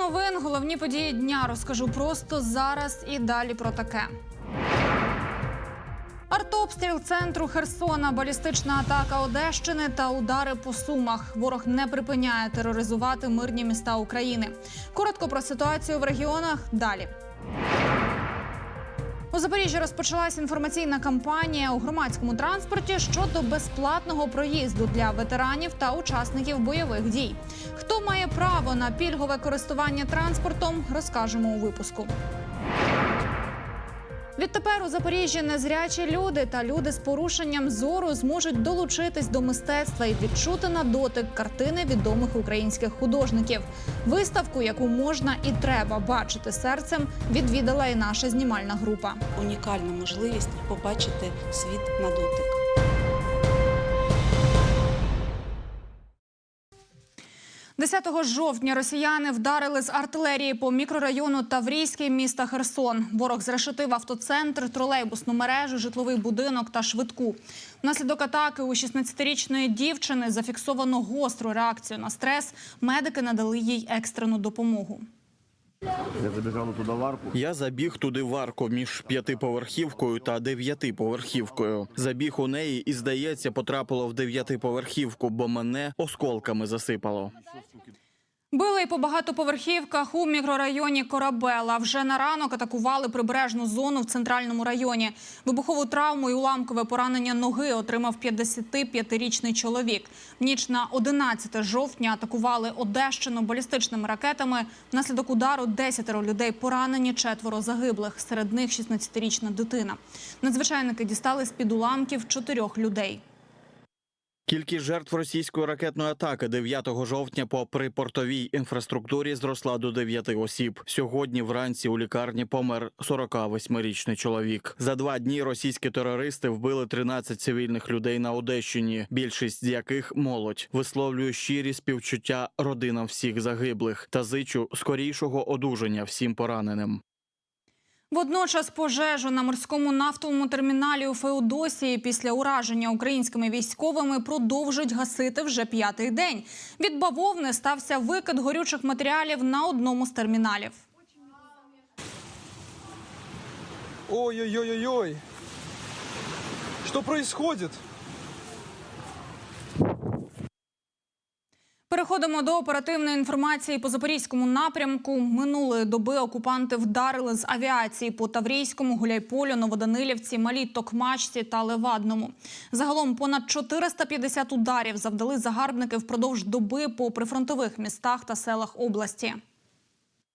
Новин, головні події дня розкажу просто зараз і далі про таке. Артобстріл центру Херсона, балістична атака Одещини та удари по сумах. Ворог не припиняє тероризувати мирні міста України. Коротко про ситуацію в регіонах далі. У Запоріжжі розпочалась інформаційна кампанія у громадському транспорті щодо безплатного проїзду для ветеранів та учасників бойових дій. Хто має право на пільгове користування транспортом, розкажемо у випуску. Відтепер у Запоріжжі незрячі люди та люди з порушенням зору зможуть долучитись до мистецтва і відчути на дотик картини відомих українських художників. Виставку, яку можна і треба бачити серцем, відвідала і наша знімальна група. Унікальна можливість побачити світ на дотик. – 10 жовтня росіяни вдарили з артилерії по мікрорайону Таврійський міста Херсон. Ворог зрешетив автоцентр, тролейбусну мережу, житловий будинок та швидку. Внаслідок атаки у 16-річної дівчини зафіксовано гостру реакцію на стрес. Медики надали їй екстрену допомогу. Я забіжав туди в арку. Я забіг туди в арку між п'ятиповерхівкою та дев'ятиповерхівкою. Забіг у неї і, здається, потрапило в дев'ятиповерхівку, бо мене осколками засипало. Били по багатоповерхівках у мікрорайоні Корабела. Вже на ранок атакували прибережну зону в центральному районі. Вибухову травму і уламкове поранення ноги отримав 55-річний чоловік. В ніч на 11 жовтня атакували Одещину балістичними ракетами. Внаслідок удару 10 людей поранені, четверо загиблих. Серед них 16-річна дитина. Надзвичайники дістали з-під уламків чотирьох людей. Кількість жертв російської ракетної атаки 9 жовтня по припортовій інфраструктурі зросла до 9 осіб. Сьогодні вранці у лікарні помер 48-річний чоловік. За два дні російські терористи вбили 13 цивільних людей на Одещині, більшість з яких молодь. Висловлюю щирі співчуття родинам всіх загиблих та зичу скорішого одужання всім пораненим. Водночас пожежу на морському нафтовому терміналі у Феодосії після ураження українськими військовими продовжують гасити вже п'ятий день. Від бавовни стався викид горючих матеріалів на одному з терміналів. Ой-ой-ой, ой що происходит? Переходимо до оперативної інформації по запорізькому напрямку. Минулої доби окупанти вдарили з авіації по Таврійському, Гуляйполю, Новоданилівці, Малій Токмачці та Левадному. Загалом понад 450 ударів завдали загарбники впродовж доби по прифронтових містах та селах області.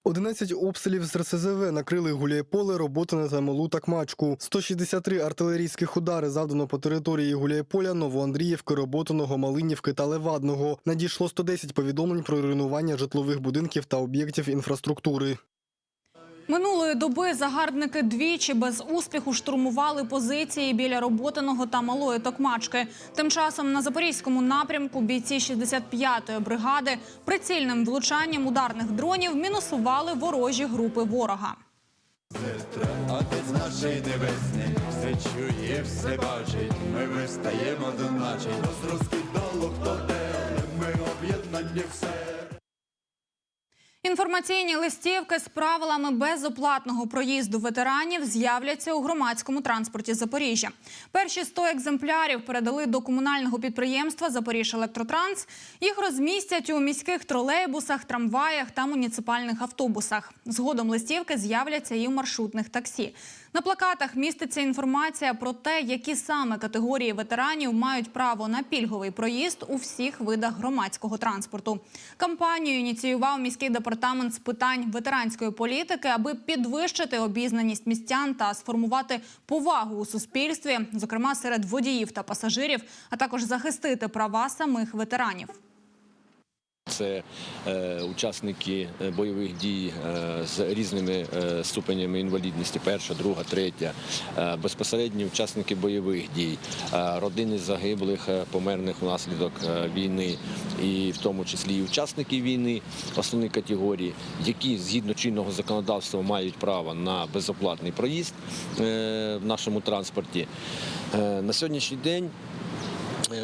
11 обстрілів з РСЗВ накрили Гуляйполе, Роботине та Малу Такмачку. 163 артилерійських удари завдано по території Гуляйполя, Новоандріївки, Роботиного, Малинівки та Левадного. Надійшло 110 повідомлень про руйнування житлових будинків та об'єктів інфраструктури. Минулої доби загарбники двічі без успіху штурмували позиції біля Роботиного та Малої Токмачки. Тим часом на запорізькому напрямку бійці 65-ї бригади прицільним влучанням ударних дронів мінусували ворожі групи ворога. Отець нашої небесний, все чує, все бачить. Ми вистаємо до наче, розкидало хто де, але ми об'єднані все. Інформаційні листівки з правилами безоплатного проїзду ветеранів з'являться у громадському транспорті Запоріжжя. Перші 100 екземплярів передали до комунального підприємства Запоріж Електротранс. Їх розмістять у міських тролейбусах, трамваях та муніципальних автобусах. Згодом листівки з'являться і у маршрутних таксі. На плакатах міститься інформація про те, які саме категорії ветеранів мають право на пільговий проїзд у всіх видах громадського транспорту. Кампанію ініціював міський департамент з питань ветеранської політики, аби підвищити обізнаність містян та сформувати повагу у суспільстві, зокрема серед водіїв та пасажирів, а також захистити права самих ветеранів. Це е, учасники е, бойових дій е, з різними е, ступенями інвалідності, перша, друга, третя, е, безпосередні учасники бойових дій, е, родини загиблих, е, померлих внаслідок е, війни, і в тому числі і учасники війни, основні категорії, які згідно чинного законодавства мають право на безоплатний проїзд е, в нашому транспорті. Е, на сьогоднішній день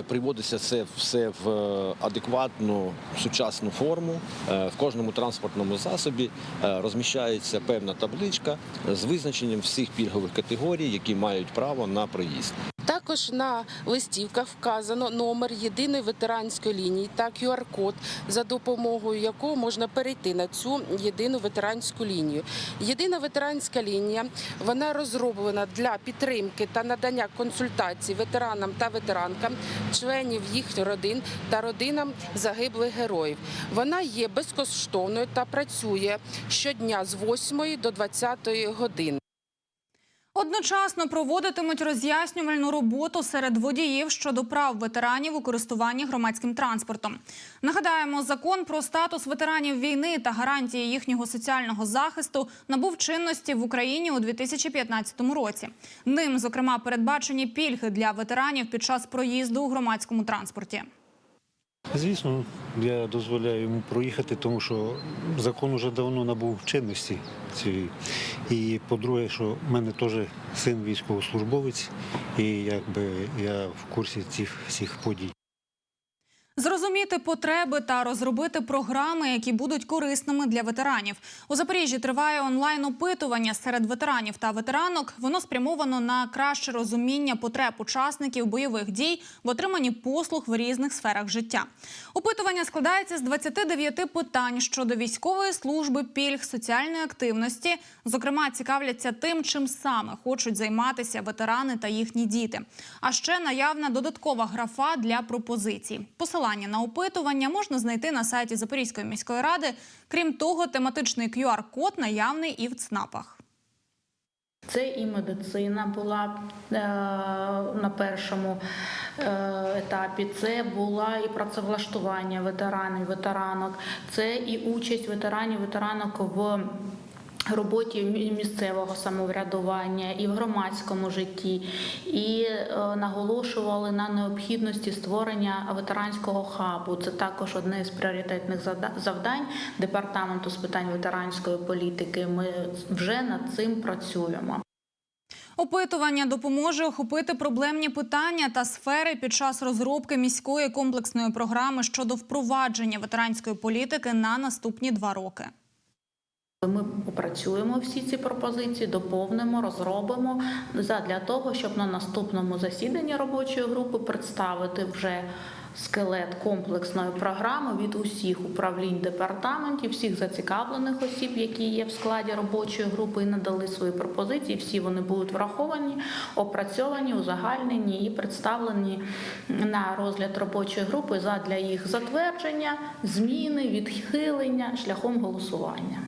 Приводиться це все в е, адекватну сучасну форму. Е, В кожному транспортному засобі е, розміщається певна табличка з визначенням всіх пільгових категорій, які мають право на проїзд. Також на листівках вказано номер єдиної ветеранської лінії та QR-код, за допомогою якого можна перейти на цю єдину ветеранську лінію. Єдина ветеранська лінія вона розроблена для підтримки та надання консультацій ветеранам та ветеранкам, членів їхніх родин та родинам загиблих героїв. Вона є безкоштовною та працює щодня з 8 до 20 години. Одночасно проводитимуть роз'яснювальну роботу серед водіїв щодо прав ветеранів у користуванні громадським транспортом. Нагадаємо, закон про статус ветеранів війни та гарантії їхнього соціального захисту набув чинності в Україні у 2015 році. Ним, зокрема, передбачені пільги для ветеранів під час проїзду у громадському транспорті. Звісно, я дозволяю йому проїхати, тому що закон уже давно набув чинності цієї. І по-друге, що в мене теж син військовослужбовець, і якби я в курсі цих всіх подій. Зрозуміти потреби та розробити програми, які будуть корисними для ветеранів. У Запоріжжі триває онлайн-опитування серед ветеранів та ветеранок. Воно спрямовано на краще розуміння потреб учасників бойових дій в отриманні послуг в різних сферах життя. Опитування складається з 29 питань щодо військової служби, пільг, соціальної активності. Зокрема, цікавляться тим, чим саме хочуть займатися ветерани та їхні діти. А ще наявна додаткова графа для пропозицій. Посилання на опитування можна знайти на сайті Запорізької міської ради. Крім того, тематичний QR-код наявний і в ЦНАПах. Це і медицина була е, на першому е, етапі. Це була і працевлаштування ветеранів, ветеранок, це і участь ветеранів, ветеранок в роботі місцевого самоврядування і в громадському житті, і е, наголошували на необхідності створення ветеранського хабу. Це також одне з пріоритетних завдань департаменту з питань ветеранської політики. Ми вже над цим працюємо. Опитування допоможе охопити проблемні питання та сфери під час розробки міської комплексної програми щодо впровадження ветеранської політики на наступні два роки. Ми опрацюємо всі ці пропозиції, доповнимо, розробимо для того, щоб на наступному засіданні робочої групи представити вже скелет комплексної програми від усіх управлінь департаментів, всіх зацікавлених осіб, які є в складі робочої групи, і надали свої пропозиції. Всі вони будуть враховані, опрацьовані, узагальнені і представлені на розгляд робочої групи задля їх затвердження, зміни, відхилення шляхом голосування.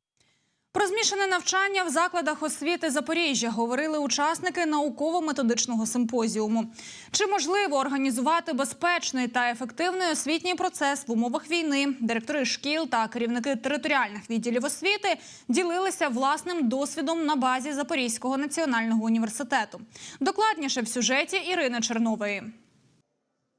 Про змішане навчання в закладах освіти Запоріжжя говорили учасники науково-методичного симпозіуму. Чи можливо організувати безпечний та ефективний освітній процес в умовах війни? Директори шкіл та керівники територіальних відділів освіти ділилися власним досвідом на базі Запорізького національного університету. Докладніше в сюжеті Ірини Чернової.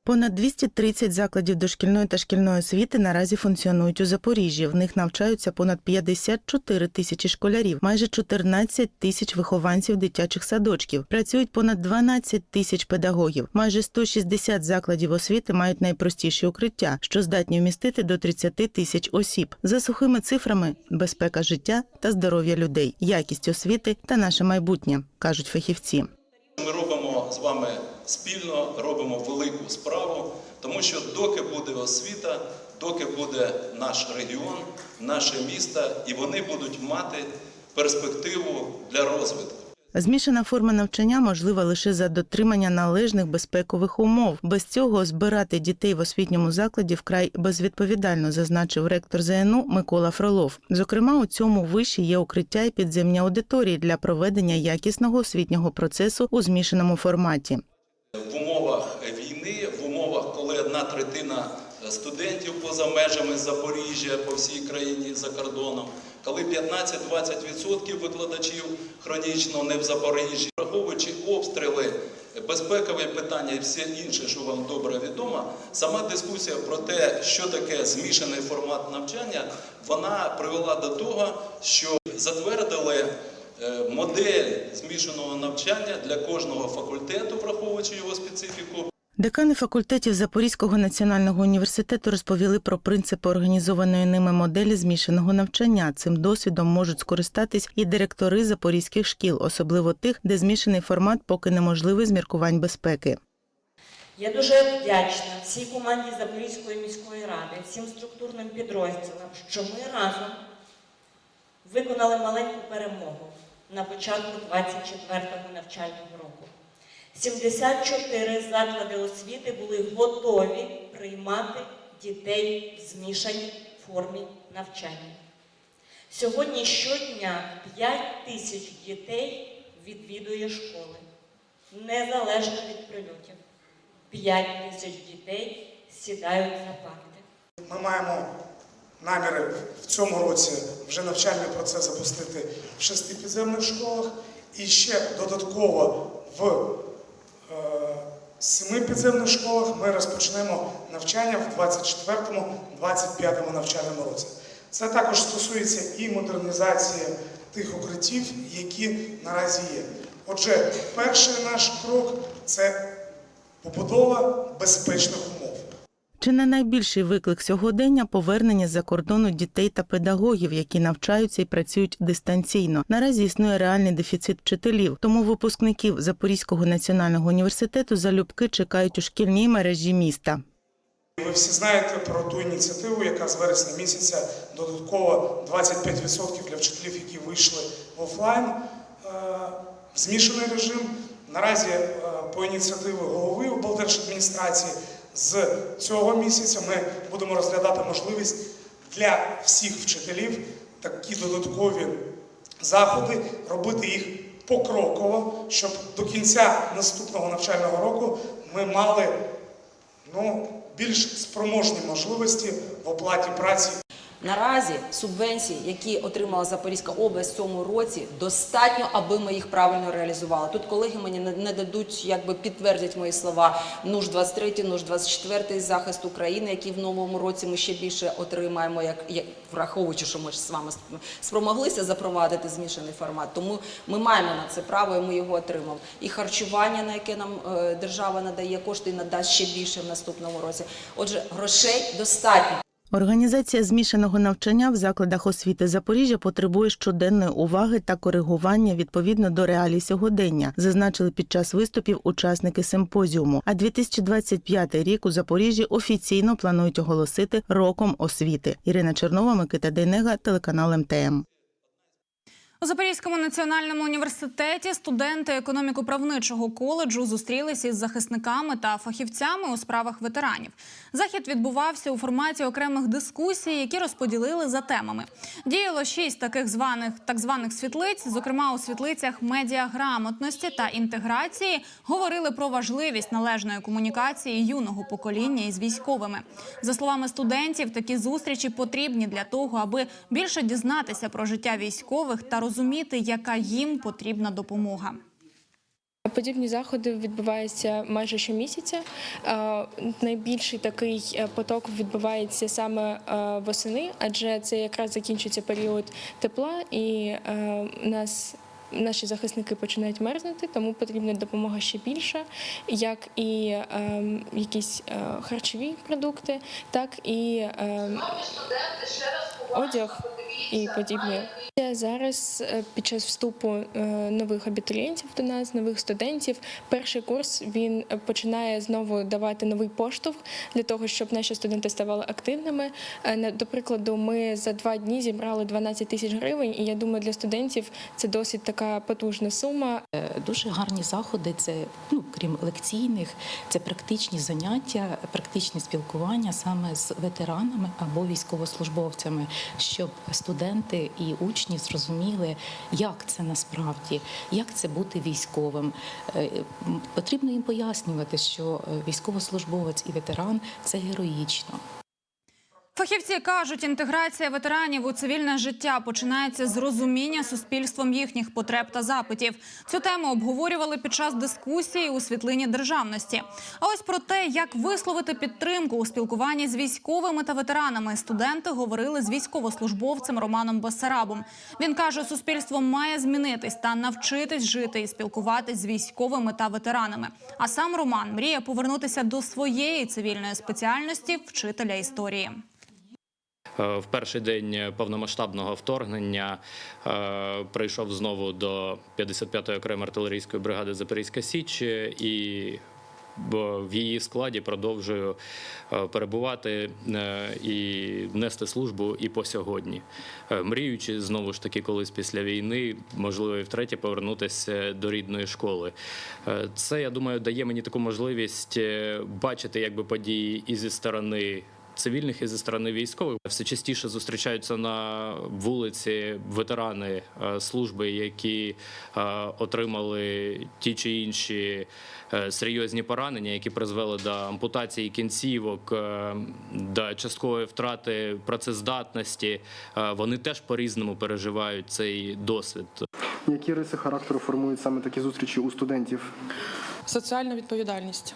Понад 230 закладів дошкільної та шкільної освіти наразі функціонують у Запоріжжі. В них навчаються понад 54 тисячі школярів, майже 14 тисяч вихованців дитячих садочків. Працюють понад 12 тисяч педагогів. Майже 160 закладів освіти мають найпростіші укриття, що здатні вмістити до 30 тисяч осіб. За сухими цифрами безпека життя та здоров'я людей, якість освіти та наше майбутнє, кажуть фахівці. Ми робимо з вами спільно, робимо велику справу, тому що доки буде освіта, доки буде наш регіон, наше місто, і вони будуть мати перспективу для розвитку. Змішана форма навчання можлива лише за дотримання належних безпекових умов. Без цього збирати дітей в освітньому закладі вкрай безвідповідально, зазначив ректор ЗНУ Микола Фролов. Зокрема, у цьому виші є укриття і підземні аудиторії для проведення якісного освітнього процесу у змішаному форматі. В умовах війни, в умовах, коли одна третина студентів поза межами Запоріжжя по всій країні за кордоном, коли 15-20% викладачів хронічно не в Запоріжжі, враховуючи обстріли, безпекові питання і все інше, що вам добре відомо, сама дискусія про те, що таке змішаний формат навчання, вона привела до того, що затвердили е, модель змішаного навчання для кожного факультету, враховуючи його специфіку. Декани факультетів Запорізького національного університету розповіли про принципи організованої ними моделі змішаного навчання. Цим досвідом можуть скористатись і директори запорізьких шкіл, особливо тих, де змішаний формат поки неможливий з міркувань безпеки. Я дуже вдячна всій команді Запорізької міської ради, всім структурним підрозділам, що ми разом виконали маленьку перемогу на початку 24-го навчального року. 74 заклади освіти були готові приймати дітей в змішаній формі навчання. Сьогодні щодня 5 тисяч дітей відвідує школи, незалежно від прильотів. 5 тисяч дітей сідають за парти. Ми маємо наміри в цьому році вже навчальний процес запустити в шести підземних школах і ще додатково в е, семи підземних школах ми розпочнемо навчання в 24-25 навчальному році. Це також стосується і модернізації тих укриттів, які наразі є. Отже, перший наш крок це побудова безпечних умов. Чи не найбільший виклик сьогодення повернення з-за кордону дітей та педагогів, які навчаються і працюють дистанційно? Наразі існує реальний дефіцит вчителів, тому випускників Запорізького національного університету залюбки чекають у шкільній мережі міста. Ви всі знаєте про ту ініціативу, яка з вересня місяця додатково 25% для вчителів, які вийшли в офлайн е, в змішаний режим. Наразі е, по ініціативі голови облдержадміністрації з цього місяця ми будемо розглядати можливість для всіх вчителів такі додаткові заходи, робити їх покроково, щоб до кінця наступного навчального року ми мали ну, більш спроможні можливості в оплаті праці. Наразі субвенції, які отримала Запорізька область в цьому році, достатньо, аби ми їх правильно реалізували. Тут колеги мені не- дадуть, якби підтвердять мої слова. нуж 23 нуж 24 захист України, який в новому році ми ще більше отримаємо, як, як враховуючи, що ми ж з вами спромоглися запровадити змішаний формат. Тому ми маємо на це право, і ми його отримали. І харчування, на яке нам е, держава надає кошти, надасть ще більше в наступному році. Отже, грошей достатньо. Організація змішаного навчання в закладах освіти Запоріжжя потребує щоденної уваги та коригування відповідно до реалій сьогодення, зазначили під час виступів учасники симпозіуму. А 2025 рік у Запоріжжі офіційно планують оголосити роком освіти. Ірина Чернова, Микита Дейнега, телеканал МТМ. У Запорізькому національному університеті студенти економіко-правничого коледжу зустрілися із захисниками та фахівцями у справах ветеранів. Захід відбувався у форматі окремих дискусій, які розподілили за темами. Діяло шість таких званих так званих світлиць. Зокрема, у світлицях медіаграмотності та інтеграції говорили про важливість належної комунікації юного покоління із військовими. За словами студентів, такі зустрічі потрібні для того, аби більше дізнатися про життя військових та розуміти, яка їм потрібна допомога. Подібні заходи відбуваються майже щомісяця. Найбільший такий е, поток відбувається саме е, восени, адже це якраз закінчується період тепла, і е, нас. Наші захисники починають мерзнути, тому потрібна допомога ще більше, як і е, якісь е, харчові продукти, так і е, одяг і подібне. Зараз е, під час вступу е, нових абітурієнтів до нас, нових студентів, перший курс він е, починає знову давати новий поштовх для того, щоб наші студенти ставали активними. До прикладу, ми за два дні зібрали 12 тисяч гривень, і я думаю, для студентів це досить така потужна сума. Дуже гарні заходи. Це ну крім лекційних, це практичні заняття, практичне спілкування саме з ветеранами або військовослужбовцями, щоб студенти і учні зрозуміли, як це насправді, як це бути військовим. Е, Потрібно їм пояснювати, що е, військовослужбовець і ветеран це героїчно. Фахівці кажуть, інтеграція ветеранів у цивільне життя починається з розуміння суспільством їхніх потреб та запитів. Цю тему обговорювали під час дискусії у світлині державності. А ось про те, як висловити підтримку у спілкуванні з військовими та ветеранами, студенти говорили з військовослужбовцем Романом Басарабом. Він каже, суспільство має змінитись та навчитись жити і спілкуватись з військовими та ветеранами. А сам Роман мріє повернутися до своєї цивільної спеціальності вчителя історії. Е, В перший день повномасштабного вторгнення е, прийшов знову до 55-ї окремої артилерійської бригади Запорізька Січ і бо в її складі продовжую е, перебувати е, і нести службу і по сьогодні. Е, Мріючи знову ж таки, колись після війни, можливо, і втретє повернутися до рідної школи. Е, Це я думаю дає мені таку можливість е, бачити якби події і зі сторони цивільних і зі сторони військових все частіше зустрічаються на вулиці ветерани е, служби, які е, отримали ті чи інші е, серйозні поранення, які призвели до ампутації кінцівок, до часткової втрати працездатності. Вони теж по-різному переживають цей досвід. Які риси характеру формують саме такі зустрічі у студентів? Соціальна відповідальність,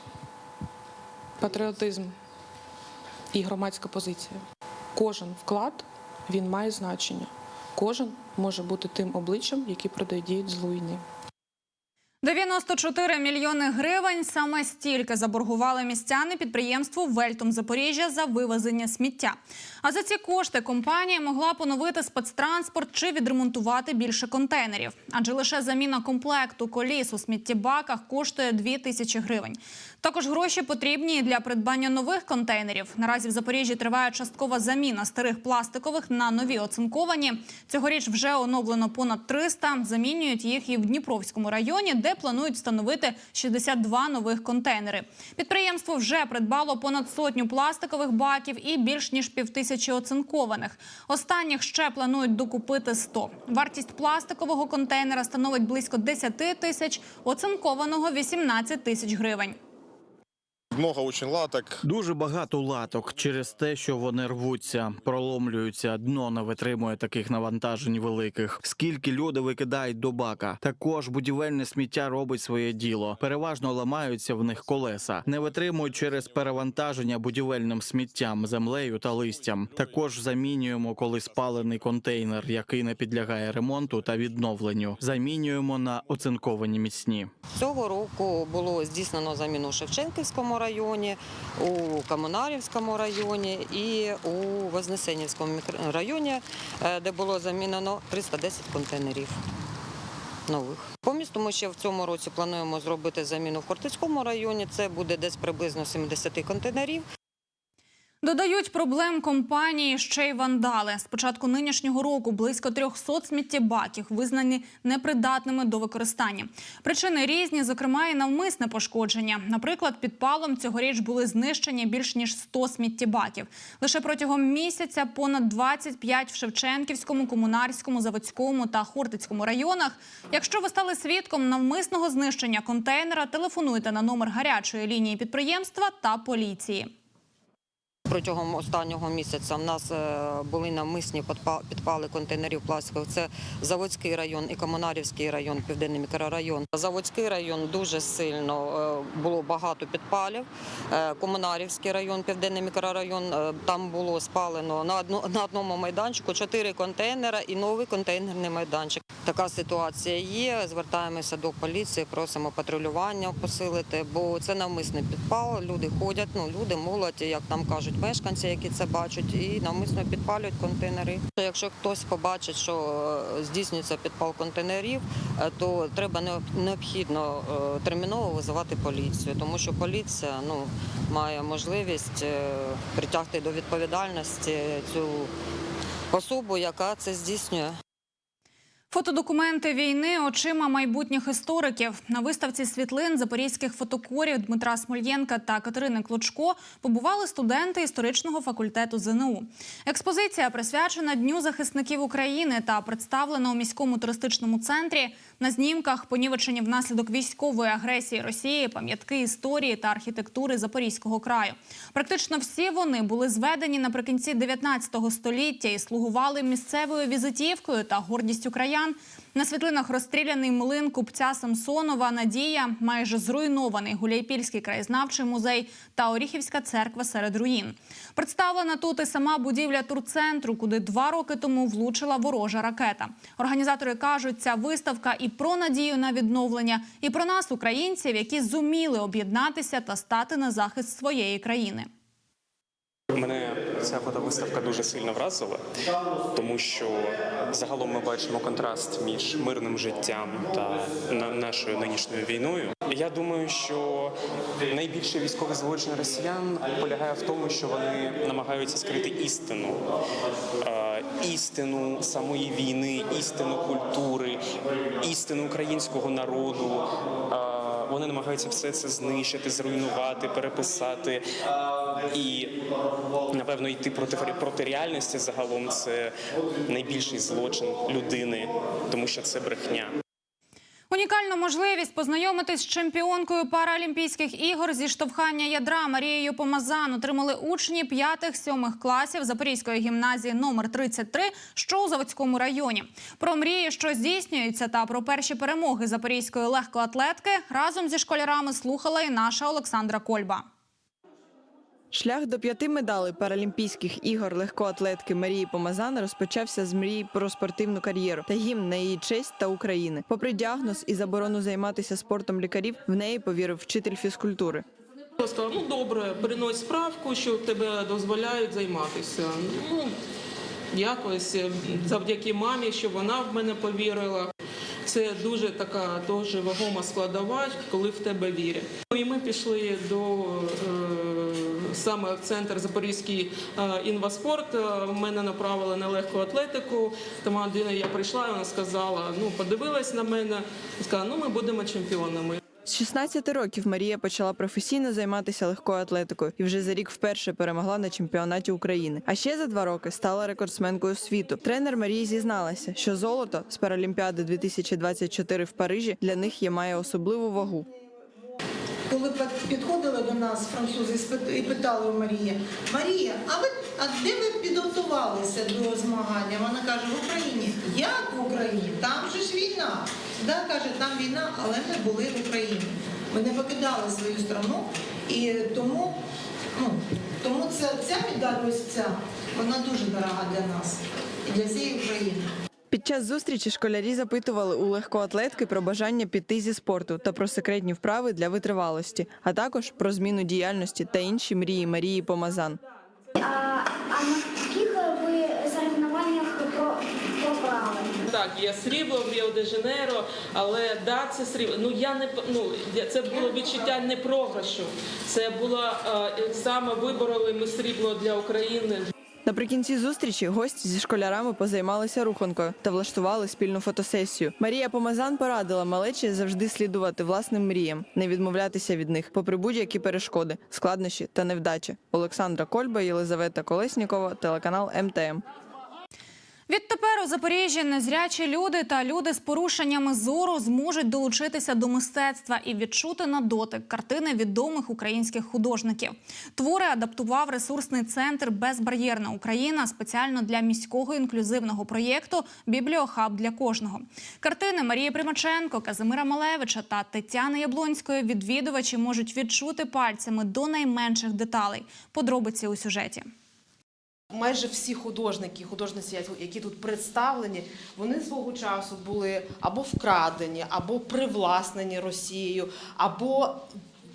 патріотизм і громадська позиція. Кожен вклад він має значення. Кожен може бути тим обличчям, який протидіють злу війни. 94 мільйони гривень саме стільки заборгували містяни підприємству Вельтом Запоріжжя за вивезення сміття. А за ці кошти компанія могла поновити спецтранспорт чи відремонтувати більше контейнерів. Адже лише заміна комплекту коліс у сміттєбаках коштує 2 тисячі гривень. Також гроші потрібні для придбання нових контейнерів. Наразі в Запоріжжі триває часткова заміна старих пластикових на нові оцинковані. Цьогоріч вже оновлено понад 300. Замінюють їх і в Дніпровському районі, де планують встановити 62 нових контейнери. Підприємство вже придбало понад сотню пластикових баків і більш ніж півтисячі оцинкованих. Останніх ще планують докупити 100. Вартість пластикового контейнера становить близько 10 тисяч, оцинкованого 18 тисяч гривень. Много очень латок. Дуже багато латок через те, що вони рвуться, проломлюються. Дно не витримує таких навантажень великих. Скільки люди викидають до бака. Також будівельне сміття робить своє діло. Переважно ламаються в них колеса, не витримують через перевантаження будівельним сміттям, землею та листям. Також замінюємо, коли спалений контейнер, який не підлягає ремонту та відновленню. Замінюємо на оцинковані міцні. Цього року було здійснено заміну Шевченківському районі, у Комунарівському районі і у Вознесенівському мікрорайоні, е, де було замінено 310 контейнерів. Нових по місту ми ще в цьому році плануємо зробити заміну в Хортицькому районі. Це буде десь приблизно 70 контейнерів. Додають проблем компанії ще й вандали. З початку нинішнього року близько 300 сміттєбаків визнані непридатними до використання. Причини різні, зокрема і навмисне пошкодження. Наприклад, підпалом цьогоріч були знищені більш ніж 100 сміттєбаків. Лише протягом місяця понад 25 в Шевченківському, Комунарському, Заводському та Хортицькому районах. Якщо ви стали свідком навмисного знищення контейнера, телефонуйте на номер гарячої лінії підприємства та поліції. Протягом останнього місяця в нас е, були навмисні підпа- підпали контейнерів пластикових. Це Заводський район і Комунарівський район, південний мікрорайон. Заводський район дуже сильно е, було багато підпалів. Е, Комунарівський район, південний мікрорайон. Там було спалено на одну на одному майданчику чотири контейнера і новий контейнерний майданчик. Така ситуація є. Звертаємося до поліції, просимо патрулювання посилити, бо це навмисний підпал. Люди ходять, ну люди молодь, як нам кажуть, мешканці, які це бачать, і навмисно підпалюють контейнери. Якщо хтось побачить, що е, здійснюється підпал контейнерів, е, то треба необ- необхідно е, терміново визивати поліцію, тому що поліція ну має можливість притягти до відповідальності цю особу, яка це здійснює. Фотодокументи війни очима майбутніх істориків на виставці світлин запорізьких фотокорів Дмитра Смольєнка та Катерини Клочко побували студенти історичного факультету ЗНУ. Експозиція присвячена Дню захисників України та представлена у міському туристичному центрі. На знімках понівечені внаслідок військової агресії Росії, пам'ятки історії та архітектури Запорізького краю. Практично всі вони були зведені наприкінці 19 століття і слугували місцевою візитівкою та гордістю краян. На світлинах розстріляний млин купця Самсонова Надія, майже зруйнований Гуляйпільський краєзнавчий музей та Оріхівська церква серед руїн. Представлена тут і сама будівля турцентру, куди два роки тому влучила ворожа ракета. Організатори кажуть, ця виставка і про надію на відновлення, і про нас, українців, які зуміли об'єднатися та стати на захист своєї країни. Мене ця фотовиставка дуже сильно вразила, тому що загалом ми бачимо контраст між мирним життям та на- нашою нинішньою війною. Я думаю, що найбільший військовий злочин росіян полягає в тому, що вони намагаються скрити істину. Істину самої війни, істину культури, істину українського народу. Вони намагаються все це знищити, зруйнувати, переписати. І напевно йти проти проти реальності загалом це найбільший злочин людини, тому що це брехня. Унікальну можливість познайомитись з чемпіонкою Паралімпійських ігор зі штовхання ядра Марією Помазан отримали учні 5-7 класів Запорізької гімназії номер 33, що у Заводському районі. Про мрії, що здійснюються, та про перші перемоги запорізької легкоатлетки разом зі школярами слухала і наша Олександра Кольба. Шлях до п'яти медалей Паралімпійських ігор легкоатлетки Марії Помазан розпочався з мрії про спортивну кар'єру та гімн на її честь та України. Попри діагноз і заборону займатися спортом лікарів, в неї повірив вчитель фізкультури. Сказав, ну добре, принось справку, що тебе дозволяють займатися. Ну, якось е, завдяки мамі, що вона в мене повірила. Це дуже така дуже вагома складова, коли в тебе вірять. Ну, І ми пішли до е, саме в центр Запорізький е, інваспорт. Е, Мене направили на легку атлетику. Тому я прийшла, вона сказала, ну подивилась на мене, сказала, ну ми будемо чемпіонами. З 16 років Марія почала професійно займатися легкою атлетикою і вже за рік вперше перемогла на чемпіонаті України. А ще за два роки стала рекордсменкою світу. Тренер Марії зізналася, що золото з Паралімпіади 2024 в Парижі для них є має особливу вагу. Коли підходили до нас французи і питали у Марії, Марія, а ви а де ви підготувалися до змагання? Вона каже, в Україні. Як в Україні? Там же ж війна. Да, каже, там війна, але ми були в Україні. Ми не покидали свою страну, і тому, ну, тому це, ця медаль ось ця, вона дуже дорога для нас і для всієї України. Під час зустрічі школярі запитували у легкоатлетки про бажання піти зі спорту та про секретні вправи для витривалості, а також про зміну діяльності та інші мрії Марії Помазан. А, а на яких ви соревнованнях про, попали? Так, я срібло в Ріо де Жанейро, але да, це срібло. Ну я не ну я- це було відчуття не програшу. Це було саме вибороли ми срібло для України. Наприкінці зустрічі гості зі школярами позаймалися руханкою та влаштували спільну фотосесію. Марія Помазан порадила малечі завжди слідувати власним мріям, не відмовлятися від них, попри будь-які перешкоди, складнощі та невдачі. Олександра Кольба, Єлизавета Колеснікова, телеканал МТМ. Відтепер у Запоріжжі незрячі люди та люди з порушеннями зору зможуть долучитися до мистецтва і відчути на дотик картини відомих українських художників. Твори адаптував ресурсний центр Безбар'єрна Україна спеціально для міського інклюзивного проєкту Бібліохаб для кожного. Картини Марії Примаченко, Казимира Малевича та Тетяни Яблонської відвідувачі можуть відчути пальцями до найменших деталей. Подробиці у сюжеті. Майже всі художники, художниці, які тут представлені, вони свого часу були або вкрадені, або привласнені Росією, або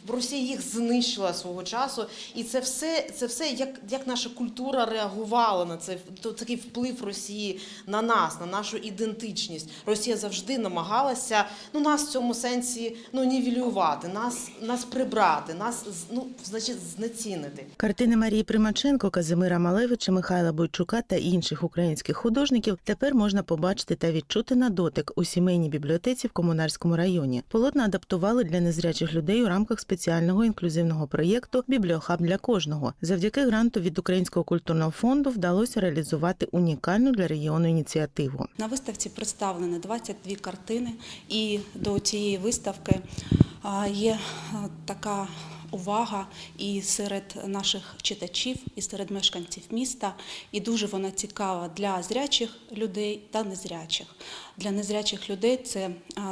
Росія їх знищила свого часу, і це все, це все як, як наша культура реагувала на це. То такий вплив Росії на нас, на нашу ідентичність. Росія завжди намагалася ну нас в цьому сенсі ну нівелювати, нас, нас прибрати, нас ну значить знецінити. Картини Марії Примаченко, Казимира Малевича, Михайла Бойчука та інших українських художників тепер можна побачити та відчути на дотик у сімейній бібліотеці в Комунарському районі. Полотна адаптували для незрячих людей у рамках спеціального інклюзивного проєкту Бібліохаб для кожного. Завдяки гранту від Українського культурного фонду вдалося реалізувати унікальну для регіону ініціативу. На виставці представлені 22 картини, і до цієї виставки є така увага і серед наших читачів, і серед мешканців міста. І дуже вона цікава для зрячих людей та незрячих. Для незрячих людей це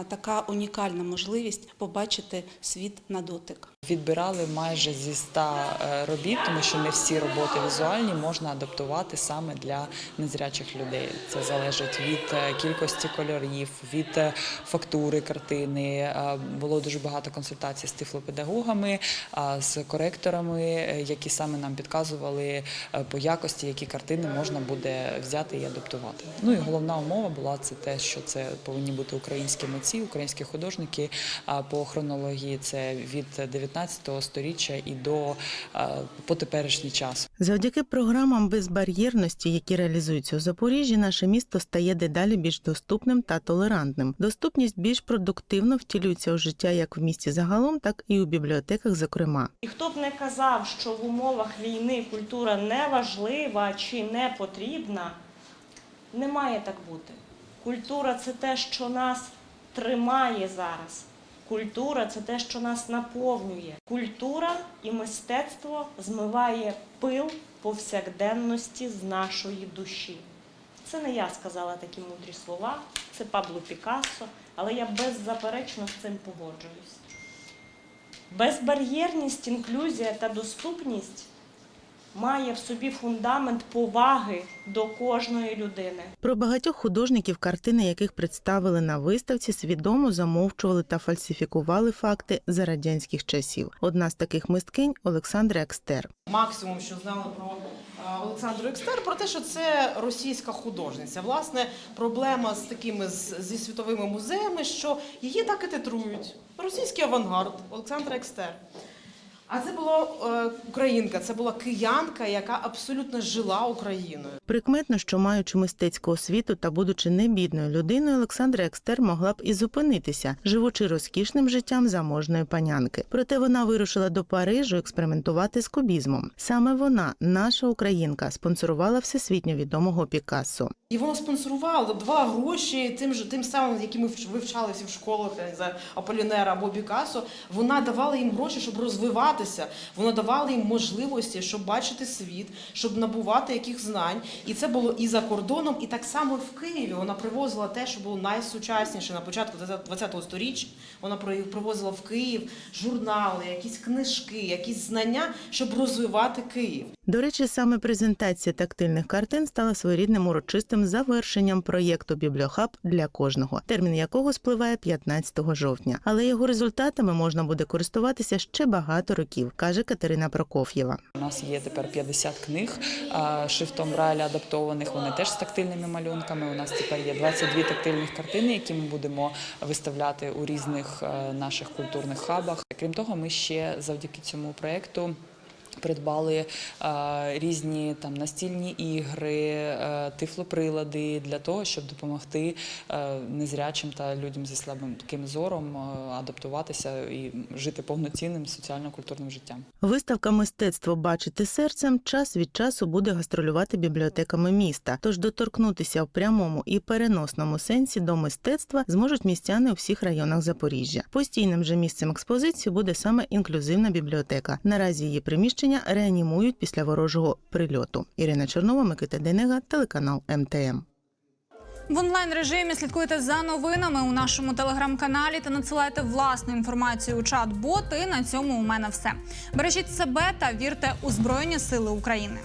така унікальна можливість побачити світ на дотик. Відбирали майже зі 100 е, робіт, тому що не всі роботи візуальні можна адаптувати саме для незрячих людей. Це залежить від е, кількості кольорів, від е, фактури картини. Було дуже багато консультацій з тифлопедагогами, з коректорами, які саме нам підказували по якості, які картини можна буде взяти і адаптувати. Ну і головна умова була це те, що це повинні бути українські митці, українські художники. По хронології це від 19 сторіччя і до е, по теперішній час. Завдяки програмам безбар'єрності, які реалізуються у Запоріжжі, наше місто стає дедалі більш доступним та толерантним. Доступність більш продуктивно втілюється у життя як в місті загалом, так і у бібліотеках, зокрема. І хто б не казав, що в умовах війни культура не важлива чи не потрібна, не має так бути. Культура це те, що нас тримає зараз. Культура це те, що нас наповнює. Культура і мистецтво змиває пил повсякденності з нашої душі. Це не я сказала такі мудрі слова, це Пабло Пікассо, але я беззаперечно з цим погоджуюсь. Безбар'єрність, інклюзія та доступність має в собі фундамент поваги до кожної людини. Про багатьох художників, картини яких представили на виставці, свідомо замовчували та фальсифікували факти за радянських часів. Одна з таких мисткинь Олександра Екстер. Максимум, що знали про е, Олександру Екстер, про те, що це російська художниця. Власне, проблема з такими зі світовими музеями, що її так і титрують. Російський авангард Олександра Екстер. А це була е, українка, це була киянка, яка абсолютно жила Україною. Прикметно, що маючи мистецьку освіту та будучи небідною людиною, Олександра Екстер могла б і зупинитися, живучи розкішним життям заможної панянки. Проте вона вирушила до Парижу експериментувати з кубізмом. Саме вона, наша українка, спонсорувала всесвітньо відомого Пікассо. І вона спонсорувала два гроші тим же тим самим, які ми вч- вивчалися в школах знаю, Аполінера або Пікассо. Вона давала їм гроші, щоб розвиватися. Вона давала їм можливості, щоб бачити світ, щоб набувати яких знань. І це було і за кордоном, і так само в Києві. Вона привозила те, що було найсучасніше на початку ХХ століття. Вона при- привозила в Київ журнали, якісь книжки, якісь знання, щоб розвивати Київ. До речі, саме презентація тактильних картин стала своєрідним урочистим завершенням проєкту Бібліохаб для кожного, термін якого спливає 15 жовтня. Але його результатами можна буде користуватися ще багато років, каже Катерина Прокоф'єва. У нас є тепер 50 книг шрифтом Брайля адаптованих. Вони теж з тактильними малюнками. У нас тепер є 22 тактильних картини, які ми будемо виставляти у різних е, наших культурних хабах. Крім того, ми ще завдяки цьому проєкту. Придбали е, різні там настільні ігри, е, тифлоприлади для того, щоб допомогти е, незрячим та людям зі слабим таким зором адаптуватися і жити повноцінним соціально-культурним життям. Виставка мистецтво бачити серцем час від часу буде гастролювати бібліотеками міста. Тож доторкнутися в прямому і переносному сенсі до мистецтва зможуть містяни у всіх районах Запоріжжя. Постійним же місцем експозиції буде саме інклюзивна бібліотека. Наразі її приміщення реанімують після ворожого прильоту. Ірина Чернова, Микита Денега, телеканал МТМ. В онлайн режимі слідкуйте за новинами у нашому телеграм-каналі та надсилайте власну інформацію у чат-бот. І на цьому у мене все. Бережіть себе та вірте у Збройні Сили України.